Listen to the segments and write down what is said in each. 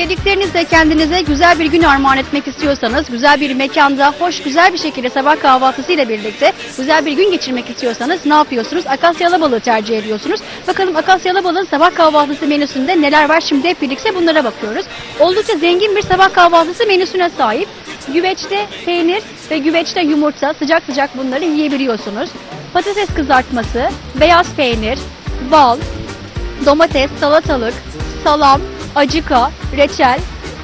Sevdiklerinizle kendinize güzel bir gün armağan etmek istiyorsanız, güzel bir mekanda, hoş güzel bir şekilde sabah kahvaltısı ile birlikte güzel bir gün geçirmek istiyorsanız ne yapıyorsunuz? Akasya alabalığı tercih ediyorsunuz. Bakalım Akasya alabalığın sabah kahvaltısı menüsünde neler var? Şimdi hep birlikte bunlara bakıyoruz. Oldukça zengin bir sabah kahvaltısı menüsüne sahip. Güveçte peynir ve güveçte yumurta sıcak sıcak bunları yiyebiliyorsunuz. Patates kızartması, beyaz peynir, bal, domates, salatalık, salam, acıka, reçel,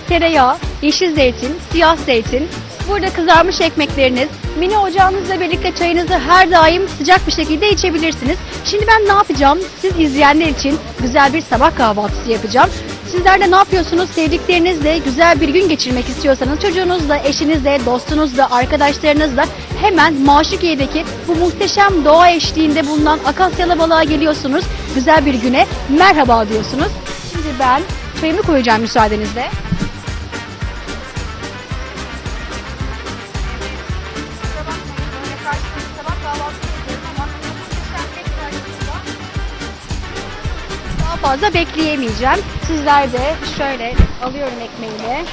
tereyağı, yeşil zeytin, siyah zeytin. Burada kızarmış ekmekleriniz, mini ocağınızla birlikte çayınızı her daim sıcak bir şekilde içebilirsiniz. Şimdi ben ne yapacağım? Siz izleyenler için güzel bir sabah kahvaltısı yapacağım. Sizler de ne yapıyorsunuz? Sevdiklerinizle güzel bir gün geçirmek istiyorsanız çocuğunuzla, eşinizle, dostunuzla, arkadaşlarınızla hemen Maşukiye'deki bu muhteşem doğa eşliğinde bulunan Akasyalı balığa geliyorsunuz. Güzel bir güne merhaba diyorsunuz. Şimdi ben çayımı koyacağım müsaadenizle. Daha fazla bekleyemeyeceğim. Sizler de şöyle alıyorum ekmeğimi.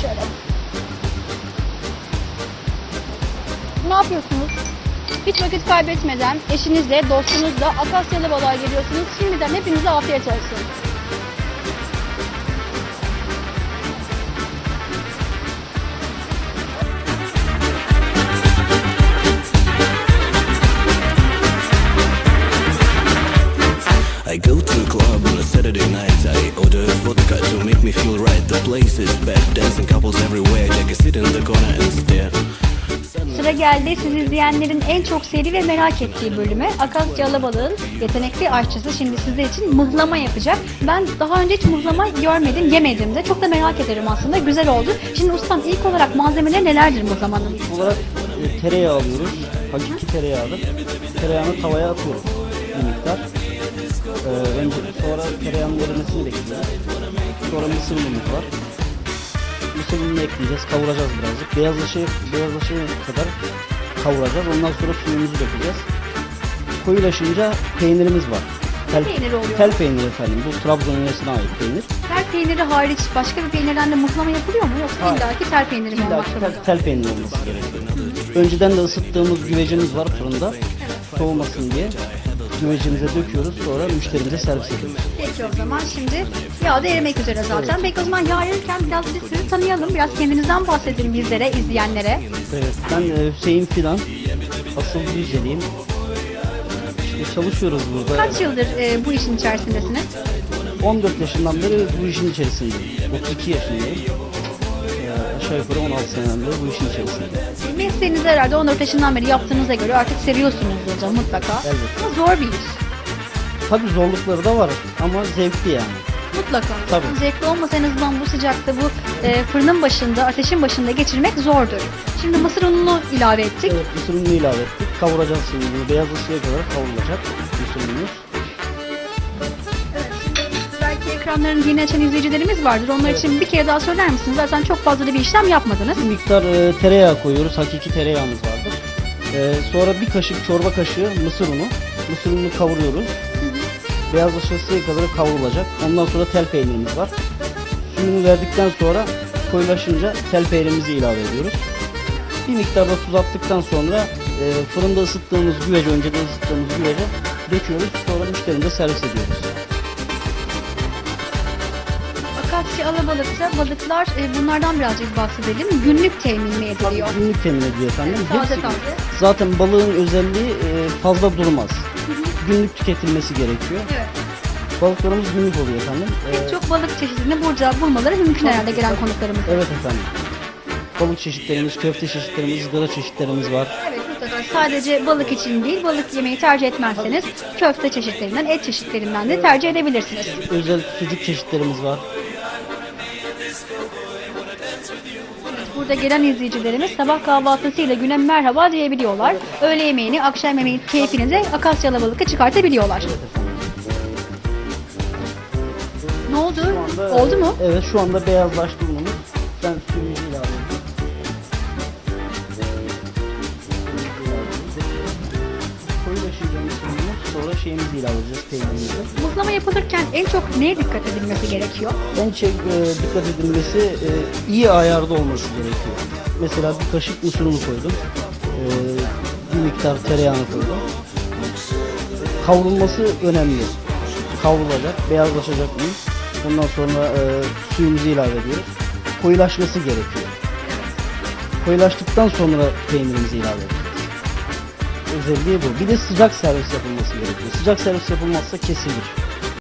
Şöyle. Ne yapıyorsunuz? Hiç vakit kaybetmeden eşinizle, dostunuzla Akasyalı balığa geliyorsunuz. Şimdiden hepinize afiyet olsun. I go to a club on a Saturday night. I order vodka to make me feel right. The place is bad, dancing couples everywhere. Take a seat in the corner and geldi siz izleyenlerin en çok seri ve merak ettiği bölüme. Akasya Alabalık'ın yetenekli aşçısı şimdi sizler için mıhlama yapacak. Ben daha önce hiç mıhlama görmedim, yemedim de. Çok da merak ederim aslında. Güzel oldu. Şimdi ustam ilk olarak malzemeler nelerdir mıhlamanın? İlk olarak e, tereyağı alıyoruz. Hakiki tereyağıdır. Tereyağını tavaya atıyoruz bir miktar. Ee, önce sonra tereyağının erimesini bekliyoruz. Sonra mısır unumuz var. Mısır ununu ekleyeceğiz, kavuracağız birazcık. Beyazlaşıya, beyazlaşıya kadar kavuracağız. Ondan sonra suyumuzu dökeceğiz. Koyulaşınca peynirimiz var. Tel, peyniri oluyor? Tel peyniri efendim. Bu Trabzon yöresine ait peynir. Her peyniri hariç başka bir peynirden de mıhlama yapılıyor mu? Yoksa illaki tel peyniri mi olmak tel, tel peynir olması gerekiyor. Önceden de ısıttığımız güvecimiz var fırında. Soğumasın diye. Güvecimize döküyoruz sonra müşterimize servis ediyoruz. Peki o zaman şimdi yağ da erimek üzere zaten. Peki o zaman yağ erirken biraz biz sizi tanıyalım. Biraz kendinizden bahsedin bizlere, izleyenlere. Evet, ben e, Hüseyin Fidan. Asıl Düzceliyim. İşte çalışıyoruz burada. Kaç yıldır e, bu işin içerisindesiniz? 14 yaşından beri bu işin içerisindeyim. 32 yaşındayım. Aşağı yukarı 16 seneden beri bu işin içerisindeyim. Mesleğinizi herhalde 14 yaşından beri yaptığınıza göre artık seviyorsunuzdur da mutlaka. Evet. Ama zor bir iş. Tabii zorlukları da var ama zevkli yani. Mutlaka. Tabii. Zevkli olmasa en azından bu sıcakta bu e, fırının başında, ateşin başında geçirmek zordur. Şimdi mısır ununu ilave ettik. Evet, mısır ununu ilave ettik. Kavuracağız şimdi bunu. Beyazlaşıya kadar kavrulacak mısır unumuz. Belki ekranların yeni açan izleyicilerimiz vardır. Onlar için bir kere daha söyler misiniz? Zaten çok fazla da bir işlem yapmadınız. Bir miktar e, tereyağı koyuyoruz. Hakiki tereyağımız vardır. E, sonra bir kaşık çorba kaşığı mısır unu. Mısır ununu kavuruyoruz. Beyazlaşıncaya kadar kavrulacak. Ondan sonra tel peynirimiz var. Suyunu verdikten sonra koyulaşınca tel peynirimizi ilave ediyoruz. Bir miktar da tuz attıktan sonra e, fırında ısıttığımız güvece, önceden ısıttığımız güvece döküyoruz. Sonra müşterimize servis ediyoruz. Akasya alabalıkta balıklar e, bunlardan birazcık bahsedelim. Günlük temin mi ediliyor? Günlük temin ediyor efendim. Taze Hepsi- taze. Zaten balığın özelliği e, fazla durmaz. Günlük tüketilmesi gerekiyor. Evet. Balıklarımız günlük oluyor efendim. E, Pek çok balık çeşidini burada bulmaları mümkün herhalde gelen konuklarımız. evet efendim. Balık çeşitlerimiz, köfte çeşitlerimiz, ızgara çeşitlerimiz var. Evet mutlaka sadece balık için değil balık yemeği tercih etmezseniz köfte çeşitlerinden, et çeşitlerinden de tercih edebilirsiniz. Özel sucuk çeşitlerimiz var. Burada gelen izleyicilerimiz sabah kahvaltısıyla güne merhaba diyebiliyorlar. Öğle yemeğini, akşam yemeği keyfinize akasyalı balıkı çıkartabiliyorlar. Ne oldu? Oldu mu? Evet şu anda beyazlaştı unumuz. Ben suyunu şeyimizi ilave edeceğiz peynirimizi. Muzlama yapılırken en çok neye dikkat edilmesi gerekiyor? En çok e, dikkat edilmesi e, iyi ayarda olması gerekiyor. Mesela bir kaşık mısır unu koydum. E, bir miktar tereyağını koydum. Kavrulması önemli. Kavrulacak, beyazlaşacak mıyız? Ondan sonra e, suyumuzu ilave ediyoruz. Koyulaşması gerekiyor. Koyulaştıktan sonra peynirimizi ilave ediyoruz. Özelliği bu. Bir de sıcak servis yapılması gerekiyor. Sıcak servis yapılmazsa kesilir.